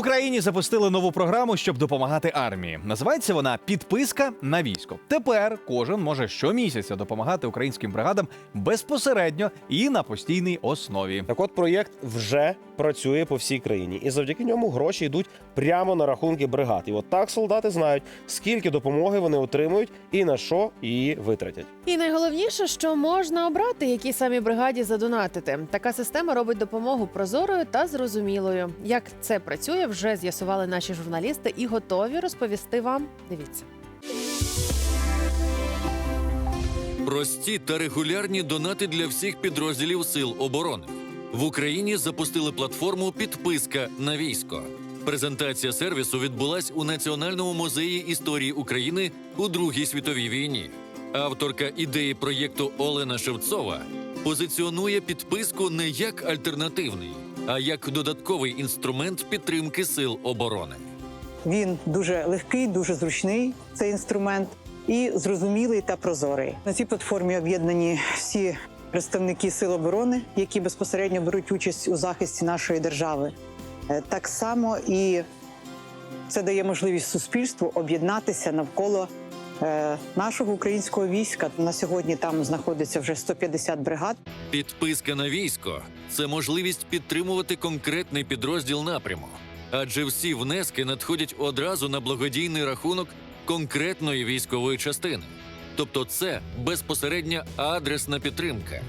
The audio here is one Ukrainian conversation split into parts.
Україні запустили нову програму, щоб допомагати армії. Називається вона Підписка на військо. Тепер кожен може щомісяця допомагати українським бригадам безпосередньо і на постійній основі. Так от проєкт вже працює по всій країні, і завдяки ньому гроші йдуть прямо на рахунки бригад. І от так солдати знають, скільки допомоги вони отримують і на що її витратять. І найголовніше, що можна обрати, якій самій бригаді задонатити. Така система робить допомогу прозорою та зрозумілою. Як це працює, вже з'ясували наші журналісти і готові розповісти вам. Дивіться. Прості та регулярні донати для всіх підрозділів сил оборони. В Україні запустили платформу Підписка на військо. Презентація сервісу відбулась у Національному музеї історії України у Другій світовій війні. Авторка ідеї проєкту Олена Шевцова позиціонує підписку не як альтернативний, а як додатковий інструмент підтримки сил оборони. Він дуже легкий, дуже зручний цей інструмент і зрозумілий та прозорий. На цій платформі об'єднані всі представники сил оборони, які безпосередньо беруть участь у захисті нашої держави. Е, Так само і це дає можливість суспільству об'єднатися навколо нашого українського війська. На сьогодні там знаходиться вже 150 бригад. Підписка на військо це можливість підтримувати конкретний підрозділ напряму, адже всі внески надходять одразу на благодійний рахунок конкретної військової частини. Тобто, це безпосередня адресна підтримка.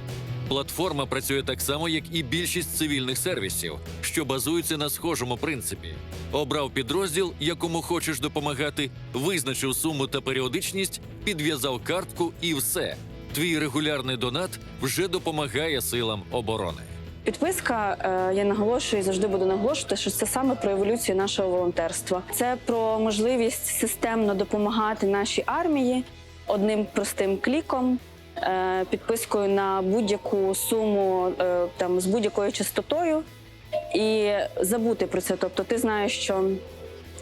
Платформа працює так само, як і більшість цивільних сервісів, що базуються на схожому принципі. Обрав підрозділ, якому хочеш допомагати, визначив суму та періодичність, підв'язав картку і все. Твій регулярний донат вже допомагає силам оборони. Підписка, е, я наголошую завжди буду наголошувати, що це саме про еволюцію нашого волонтерства. Це про можливість системно допомагати нашій армії одним простим кліком, підпискою на будь-яку суму е, там з будь-якою частотою, і забути про це. Тобто, ти знаєш, що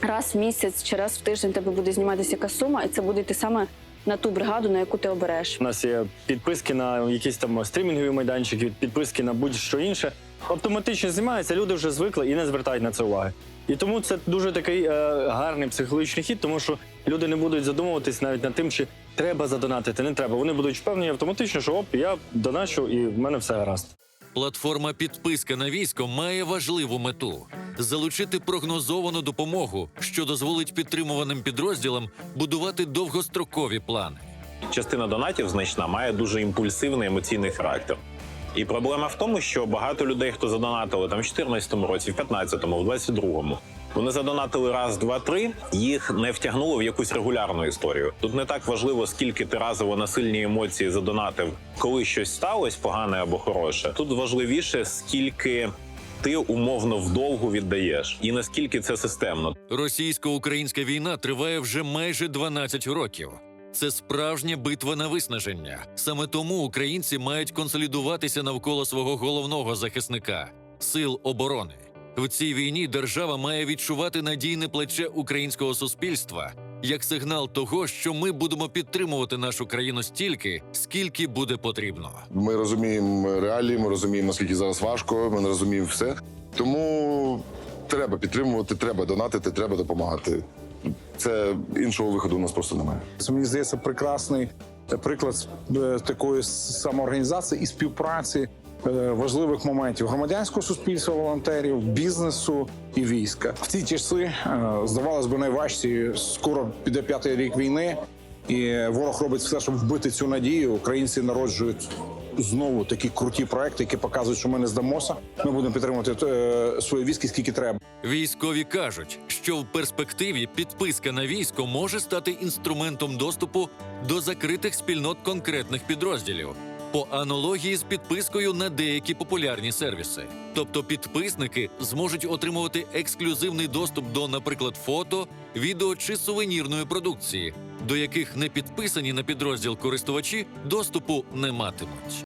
раз в місяць чи раз в тиждень тебе буде зніматися якась сума, і це буде йти саме на ту бригаду, на яку ти обереш. У нас є підписки на якісь там стрімінгові майданчики, підписки на будь-що інше. Автоматично знімається, люди вже звикли і не звертають на це уваги. І тому це дуже такий е, гарний психологічний хід, тому що люди не будуть задумуватись навіть над тим, чи треба задонатити, не треба. Вони будуть впевнені автоматично, що оп, я доначу, і в мене все гаразд. Платформа Підписка на військо має важливу мету залучити прогнозовану допомогу, що дозволить підтримуваним підрозділам будувати довгострокові плани. частина донатів значна має дуже імпульсивний емоційний характер. І проблема в тому, що багато людей, хто задонатили там в 2014 році, в 15-му, в 22-му, вони задонатили раз, два, три, їх не втягнуло в якусь регулярну історію. Тут не так важливо, скільки ти разово на сильні емоції задонатив, коли щось сталося, погане або хороше. Тут важливіше, скільки ти умовно вдовгу віддаєш, і наскільки це системно. Російсько-українська війна триває вже майже 12 років. Це справжня битва на виснаження. Саме тому українці мають консолідуватися навколо свого головного захисника сил оборони. В цій війні держава має відчувати надійне плече українського суспільства як сигнал того, що ми будемо підтримувати нашу країну стільки, скільки буде потрібно. Ми розуміємо реалії, ми розуміємо, наскільки зараз важко, ми не розуміємо все. Тому треба підтримувати, треба донатити, треба допомагати. Це іншого виходу у нас просто немає. Це мені здається прекрасний приклад е, такої самоорганізації і співпраці важливих моментів громадянського суспільства, волонтерів, бізнесу і війська. В ці часи е, здавалось би найважчі. Скоро піде п'ятий рік війни, і ворог робить все, щоб вбити цю надію. Українці народжують. Знову такі круті проекти, які показують, що ми не здамося. Ми будемо підтримувати е, свої військи скільки треба. Військові кажуть, що в перспективі підписка на військо може стати інструментом доступу до закритих спільнот конкретних підрозділів по аналогії з підпискою на деякі популярні сервіси. Тобто підписники зможуть отримувати ексклюзивний доступ до, наприклад, фото, відео чи сувенірної продукції, до яких не підписані на підрозділ користувачі доступу не матимуть.